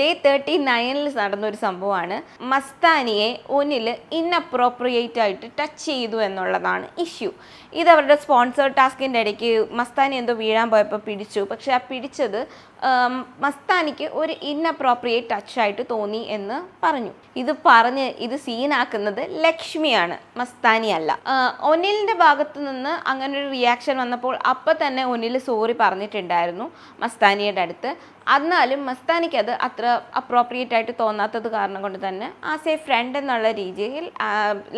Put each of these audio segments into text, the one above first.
Day thirty നയനിൽ നടന്നൊരു സംഭവമാണ്. മസ്താനിയെ ഒന്നിൽ ഇൻഅപ്രോപ്രിയേറ്റ് ആയിട്ട് ടച്ച് ചെയ്തു എന്നുള്ളതാണ് ഇഷ്യൂ ഇത് അവരുടെ സ്പോൺസർ ടാസ്കിന്റെ ഇടയ്ക്ക് മസ്താനി എന്തോ വീഴാൻ പോയപ്പോൾ പിടിച്ചു. പക്ഷേ ആ പിടിച്ചത് മസ്താനിക്ക് ഒരു ഇൻഅപ്രോപ്രിയേറ്റ് ടച്ചായിട്ട് തോന്നി എന്ന് പറഞ്ഞു. ഇത് പറഞ്ഞ് ഇത് സീനാക്കുന്നത് ലക്ഷ്മിയാണ് മസ്താനി അല്ല. ഒനിലിന്റെ ഭാഗത്തു നിന്ന് അങ്ങനെ ഒരു റിയാക്ഷൻ വന്നപ്പോൾ അപ്പം തന്നെ ഒനിൽ സോറി പറഞ്ഞിട്ടുണ്ടായിരുന്നു മസ്താനിയുടെ അടുത്ത്. എന്നാലും മസ്താനിക്ക് അത് അത്ര അപ്രോപ്രിയേറ്റ് ആയിട്ട് തോന്നാത്തത് കാരണം കൊണ്ട് തന്നെ ആസ് എ ഫ്രണ്ട് എന്നുള്ള രീതിയിൽ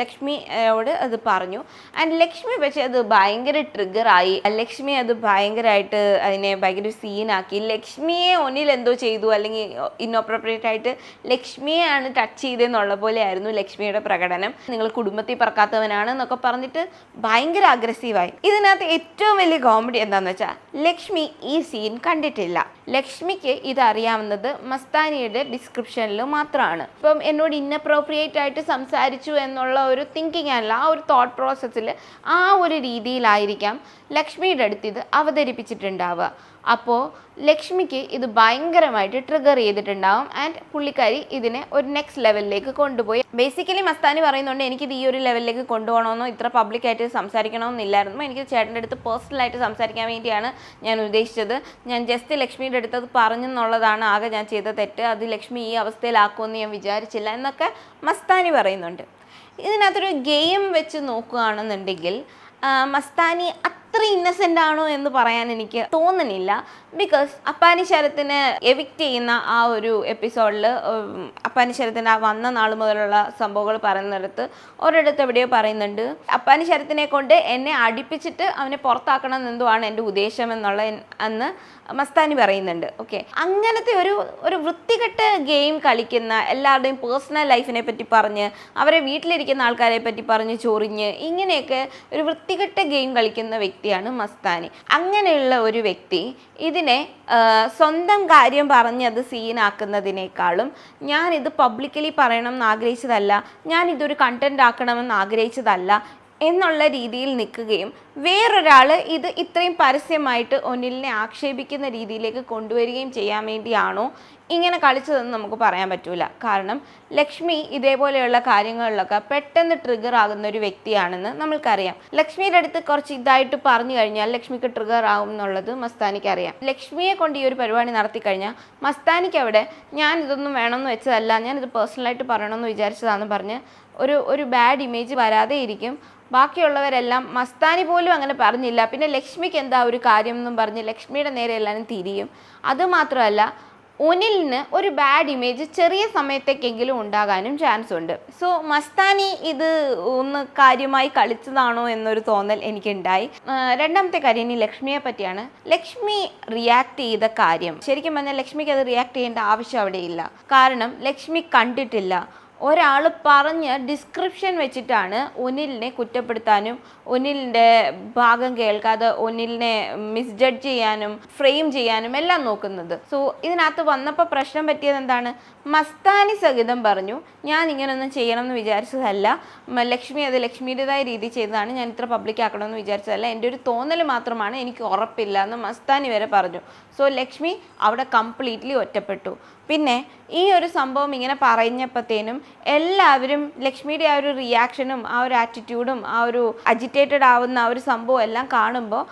ലക്ഷ്മിയോട് അത് പറഞ്ഞു. ആൻഡ് ലക്ഷ്മി പക്ഷേ അത് ഭയങ്കര ട്രിഗറായി ലക്ഷ്മി അത് ഭയങ്കരമായിട്ട് അതിനെ ഭയങ്കര സീനാക്കി ലക്ഷ്മിയെ ഒന്നിൽ എന്തോ ചെയ്തു. അല്ലെങ്കിൽ ഇന്നോപ്രോപ്രിയേറ്റ് ആയിട്ട് ലക്ഷ്മിയെയാണ് ടച്ച് ചെയ്തതെന്നുള്ള പോലെയായിരുന്നു ലക്ഷ്മിയുടെ പ്രകടനം. നിങ്ങൾ കുടുംബത്തിൽ പറക്കാത്തവനാണ് എന്നൊക്കെ പറഞ്ഞിട്ട് ഭയങ്കര അഗ്രസീവായി ഇതിനകത്ത് ഏറ്റവും വലിയ കോമഡി എന്താണെന്ന് വെച്ചാൽ ലക്ഷ്മി ഈ സീൻ കണ്ടിട്ടില്ല. ലക്ഷ്മിക്ക് ഇത് അറിയാവുന്നത് മസ്താനിയുടെ ഡിസ്ക്രിപ്ഷനിൽ മാത്രമാണ്. ഇപ്പം എന്നോട് ഇന്നപ്രോപ്രിയേറ്റ് ആയിട്ട് സംസാരിച്ചു എന്നുള്ള ഒരു തിങ്കിങ് അല്ല ആ ഒരു തോട്ട് പ്രോസസ്സിൽ ആ ഒരു രീതിയിലായിരിക്കാം ലക്ഷ്മിയുടെ അടുത്ത് ഇത് അവതരിപ്പിച്ചിട്ടുണ്ടാവുക. അപ്പോൾ ലക്ഷ്മിക്ക് ഇത് ഭയങ്കരമായിട്ട് ട്രിഗർ ചെയ്തിട്ടുണ്ടാവും. ആൻഡ് പുള്ളിക്കാരി ഇതിനെ ഒരു നെക്സ്റ്റ് ലെവലിലേക്ക് കൊണ്ടുപോയി. ബേസിക്കലി മസ്താനി പറയുന്നുണ്ട് എനിക്കിത് ഈ ഒരു ലെവലിലേക്ക് കൊണ്ടുപോകണമെന്നോ ഇത്ര പബ്ലിക്കായിട്ട് സംസാരിക്കണമെന്നില്ലായിരുന്നു. എനിക്ക് ചേട്ടന്റെ അടുത്ത് പേഴ്സണലായിട്ട് സംസാരിക്കാൻ വേണ്ടിയാണ് ഞാൻ ഉദ്ദേശിച്ചത്. ഞാൻ ജസ്റ്റ് ലക്ഷ്മിയുടെ അടുത്ത് അത് പറഞ്ഞെന്നുള്ളതാണ് ആകെ ഞാൻ ചെയ്ത തെറ്റ്. അത് ലക്ഷ്മി ഈ അവസ്ഥയിലാക്കുമെന്ന് ഞാൻ വിചാരിച്ചില്ല എന്നൊക്കെ മസ്താനി പറയുന്നുണ്ട്. ഇതിനകത്തൊരു ഗെയിം വെച്ച് നോക്കുകയാണെന്നുണ്ടെങ്കിൽ മസ്താനി അത്ര ഇന്നസെന്റ് ആണോ എന്ന് പറയാൻ എനിക്ക് തോന്നുന്നില്ല. ബിക്കോസ് അപ്പാനി ശരത്തിനെ എവിക്റ്റ് ചെയ്യുന്ന ആ ഒരു എപ്പിസോഡിൽ അപ്പാനി ശരത്തിന് ആ വന്ന നാൾ മുതലുള്ള സംഭവങ്ങൾ പറയുന്നിടത്ത് ഒരിടത്ത് എവിടെയോ പറയുന്നുണ്ട്. അപ്പാനി ശരത്തിനെ കൊണ്ട് എന്നെ അടുപ്പിച്ചിട്ട് അവനെ പുറത്താക്കണം എന്നെന്തുവാണ് എന്റെ ഉദ്ദേശം എന്നുള്ള അന്ന് മസ്താനി പറയുന്നുണ്ട്. ഓക്കെ അങ്ങനത്തെ ഒരു ഒരു വൃത്തികെട്ട ഗെയിം കളിക്കുന്ന എല്ലാവരുടെയും പേഴ്സണൽ ലൈഫിനെ പറ്റി പറഞ്ഞ് അവരെ വീട്ടിലിരിക്കുന്ന ആൾക്കാരെ പറ്റി പറഞ്ഞ് ചൊറിഞ്ഞ് ഇങ്ങനെയൊക്കെ ഒരു വൃത്തികെട്ട ഗെയിം കളിക്കുന്ന വ്യക്തിയാണ് മസ്താനി. അങ്ങനെയുള്ള ഒരു വ്യക്തി ഇതിനെ സ്വന്തം കാര്യം പറഞ്ഞ് അത് സീനാക്കുന്നതിനേക്കാളും ഞാനിത് പബ്ലിക്കലി പറയണം എന്ന് ആഗ്രഹിച്ചതല്ല ഞാൻ ഇതൊരു കണ്ടന്റ് ആക്കണമെന്ന് ആഗ്രഹിച്ചതല്ല എന്നുള്ള രീതിയിൽ നിൽക്കുകയും വേറൊരാൾ ഇത് ഇത്രയും പരസ്യമായിട്ട് ഒന്നിലിനെ ആക്ഷേപിക്കുന്ന രീതിയിലേക്ക് കൊണ്ടുവരികയും ചെയ്യാൻ വേണ്ടിയാണോ? ഇങ്ങനെ കളിച്ചതെന്ന് നമുക്ക് പറയാൻ പറ്റൂല. കാരണം ലക്ഷ്മി ഇതേപോലെയുള്ള കാര്യങ്ങളിലൊക്കെ പെട്ടെന്ന് ട്രിഗർ ആകുന്ന ഒരു വ്യക്തിയാണെന്ന് നമ്മൾക്കറിയാം. ലക്ഷ്മിയുടെ അടുത്ത് കുറച്ച് ഇതായിട്ട് പറഞ്ഞു കഴിഞ്ഞാൽ ലക്ഷ്മിക്ക് ട്രിഗർ ആകും എന്നുള്ളത് മസ്താനിക്ക് അറിയാം ലക്ഷ്മിയെ കൊണ്ട് ഈ ഒരു പരിപാടി നടത്തി കഴിഞ്ഞാൽ മസ്താനിക്ക് അവിടെ ഞാൻ ഇതൊന്നും വേണമെന്ന് വെച്ചതല്ല ഞാൻ ഇത് പേഴ്സണലായിട്ട് പറയണമെന്ന് വിചാരിച്ചതാണെന്ന് പറഞ്ഞ് ഒരു ഒരു ബാഡ് ഇമേജ് വരാതെ ഇരിക്കും. ബാക്കിയുള്ളവരെല്ലാം മസ്താനി പോലും അങ്ങനെ പറഞ്ഞില്ല. പിന്നെ ലക്ഷ്മിക്ക് എന്താ ഒരു കാര്യം എന്നും പറഞ്ഞ് ലക്ഷ്മിയുടെ നേരെ എല്ലാവരും തിരിയും. അതുമാത്രമല്ല ഒനിലിന് ഒരു ബാഡ് ഇമേജ് ചെറിയ സമയത്തേക്കെങ്കിലും ഉണ്ടാകാനും ചാൻസ് ഉണ്ട്. സോ മസ്താനി ഇത് ഒന്ന് കാര്യമായി കളിച്ചതാണോ എന്നൊരു തോന്നൽ എനിക്കുണ്ടായി. രണ്ടാമത്തെ കാര്യം ഇനി ലക്ഷ്മിയെ പറ്റിയാണ്. ലക്ഷ്മി റിയാക്ട് ചെയ്ത കാര്യം. ശരിക്കും പറഞ്ഞാൽ ലക്ഷ്മിക്ക് അത് റിയാക്ട് ചെയ്യേണ്ട ആവശ്യം അവിടെയില്ല. കാരണം ലക്ഷ്മി കണ്ടിട്ടില്ല. ഒരാൾ പറഞ്ഞ ഡിസ്ക്രിപ്ഷൻ വെച്ചിട്ടാണ് ഒനിലിനെ കുറ്റപ്പെടുത്താനും ഒനിലിന്റെ ഭാഗം കേൾക്കാതെ ഒനിലിനെ മിസ്ജഡ്ജ് ചെയ്യാനും ഫ്രെയിം ചെയ്യാനും എല്ലാം നോക്കുന്നത്. സോ ഇതിനകത്ത് വന്നപ്പോൾ പ്രശ്നം പറ്റിയത് എന്താണ്? മസ്താനി സഹിതം പറഞ്ഞു ഞാൻ ഇങ്ങനൊന്നും ചെയ്യണം എന്ന് വിചാരിച്ചതല്ല ലക്ഷ്മി അത് ലക്ഷ്മിയുടേതായ രീതി ചെയ്തതാണ്. ഞാൻ ഇത്ര പബ്ലിക് ആക്കണമെന്ന് വിചാരിച്ചതല്ല. എന്റെ ഒരു തോന്നൽ മാത്രമാണ്. എനിക്ക് ഉറപ്പില്ല എന്ന് മസ്താനി വരെ പറഞ്ഞു. സോ ലക്ഷ്മി അവിടെ കംപ്ലീറ്റ്ലി ഒറ്റപ്പെട്ടു. പിന്നെ ഈ ഒരു സംഭവം ഇങ്ങനെ പറഞ്ഞപ്പോഴത്തേനും എല്ലാവരും ലക്ഷ്മിയുടെ ആ ഒരു റിയാക്ഷനും ആ ഒരു ആറ്റിറ്റ്യൂഡും ആ ഒരു അജിറ്റേറ്റഡ് ആവുന്ന ആ ഒരു സംഭവം എല്ലാം കാണുമ്പോൾ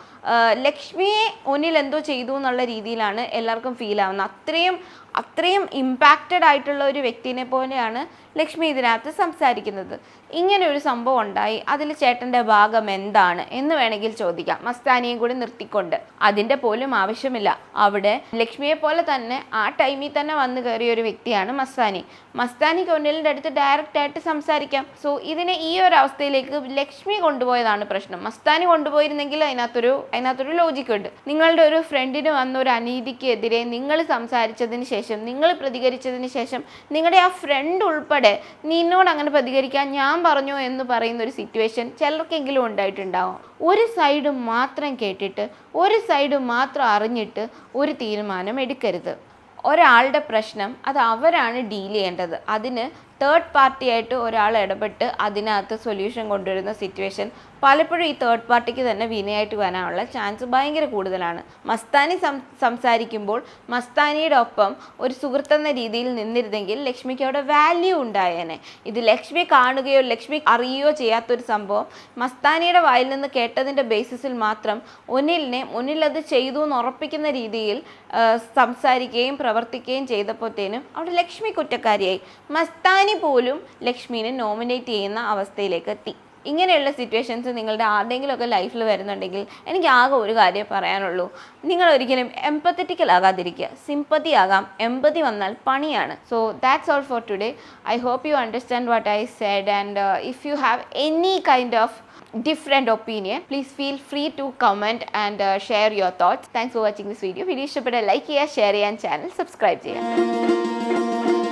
ലക്ഷ്മിയെ ഒന്നിൽ എന്തോ ചെയ്തു എന്നുള്ള രീതിയിലാണ് എല്ലാവർക്കും ഫീൽ ആവുന്നത്. അത്രയും അത്രയും ഇമ്പാക്റ്റഡ് ആയിട്ടുള്ള ഒരു വ്യക്തിനെ പോലെയാണ് ലക്ഷ്മി ഇതിനകത്ത് സംസാരിക്കുന്നത്. ഇങ്ങനെ ഒരു സംഭവം ഉണ്ടായി. അതിൽ ചേട്ടന്റെ ഭാഗം എന്താണ് എന്ന് വേണമെങ്കിൽ ചോദിക്കാം. മസ്താനിയും കൂടി നിർത്തിക്കൊണ്ട്. അതിന്റെ പോലും ആവശ്യമില്ല. അവിടെ ലക്ഷ്മിയെ പോലെ തന്നെ ആ ടൈമിൽ തന്നെ വന്നു കയറിയ ഒരു വ്യക്തിയാണ് മസ്താനി. മസ്താനി ഒന്നിലിന്റെ അടുത്ത് ഡയറക്റ്റ് ആയിട്ട് സംസാരിക്കാം. സോ ഇതിനെ ഈ ഒരു അവസ്ഥയിലേക്ക് ലക്ഷ്മി കൊണ്ടുപോയതാണ് പ്രശ്നം. മസ്താനി കൊണ്ടുപോയിരുന്നെങ്കിൽ അതിനകത്തൊരു അതിനകത്തൊരു ലോജിക്കുണ്ട് നിങ്ങളുടെ ഒരു ഫ്രണ്ടിന് വന്ന ഒരു അനീതിക്കെതിരെ നിങ്ങൾ സംസാരിച്ചതിന് ശേഷം നിങ്ങൾ പ്രതികരിച്ചതിന് ശേഷം നിങ്ങളുടെ ആ ഫ്രണ്ട് ഉൾപ്പെടെ നിന്നോട് അങ്ങനെ പ്രതികരിക്കാൻ ഞാൻ പറഞ്ഞു എന്ന് പറയുന്ന ഒരു സിറ്റുവേഷൻ ചിലർക്കെങ്കിലും ഉണ്ടായിട്ടുണ്ടാവും. ഒരു സൈഡ് മാത്രം കേട്ടിട്ട് ഒരു സൈഡ് മാത്രം അറിഞ്ഞിട്ട് ഒരു തീരുമാനം എടുക്കരുത്. ഒരാളുടെ പ്രശ്നം അത് അവരാണ് ഡീൽ ചെയ്യേണ്ടത്. അതിന് തേർഡ് പാർട്ടിയായിട്ട് ഒരാൾ ഇടപെട്ട് അതിനകത്ത് സൊല്യൂഷൻ കൊണ്ടുവരുന്ന സിറ്റുവേഷൻ പലപ്പോഴും ഈ തേർഡ് പാർട്ടിക്ക് തന്നെ വിനയായിട്ട് വരാനുള്ള ചാൻസ് ഭയങ്കര കൂടുതലാണ്. മസ്താനി സംസാരിക്കുമ്പോൾ മസ്താനിയുടെ ഒപ്പം ഒരു സുഹൃത്തെന്ന രീതിയിൽ നിന്നിരുന്നെങ്കിൽ ലക്ഷ്മിക്ക് അവിടെ വാല്യൂ ഉണ്ടായേനെ. ഇത് ലക്ഷ്മി കാണുകയോ ലക്ഷ്മി അറിയുകയോ ചെയ്യാത്തൊരു സംഭവം മസ്താനിയുടെ വായിൽ നിന്ന് കേട്ടതിന്റെ ബേസിസിൽ മാത്രം ഒന്നിലിനെ ഒന്നിലത് ചെയ്തു എന്ന് ഉറപ്പിക്കുന്ന രീതിയിൽ സംസാരിക്കുകയും പ്രവർത്തിക്കുകയും ചെയ്തപ്പോഴത്തേനും അവിടെ ലക്ഷ്മി കുറ്റക്കാരിയായി. മസ്താനി പോലും ലക്ഷ്മീനെ നോമിനേറ്റ് ചെയ്യുന്ന അവസ്ഥയിലേക്ക് എത്തി. ഇങ്ങനെയുള്ള സിറ്റുവേഷൻസ് നിങ്ങളുടെ ആരുടെയെങ്കിലുമൊക്കെ ലൈഫിൽ വരുന്നുണ്ടെങ്കിൽ എനിക്ക് ആകെ ഒരു കാര്യം പറയാനുള്ളൂ. നിങ്ങൾ ഒരിക്കലും എംപത്തറ്റിക്കൽ ആകാതിരിക്കുക. സിമ്പതി ആകാം. എമ്പതി വന്നാൽ പണിയാണ്. So that's all for today I hope you understand what I said and if you have any kind of different opinion please feel free to comment and share your thoughts thanks for watching this video video ഇഷ്ടപ്പെട്ട like ചെയ്യുക share ചെയ്യാൻ channel subscribe ചെയ്യുക.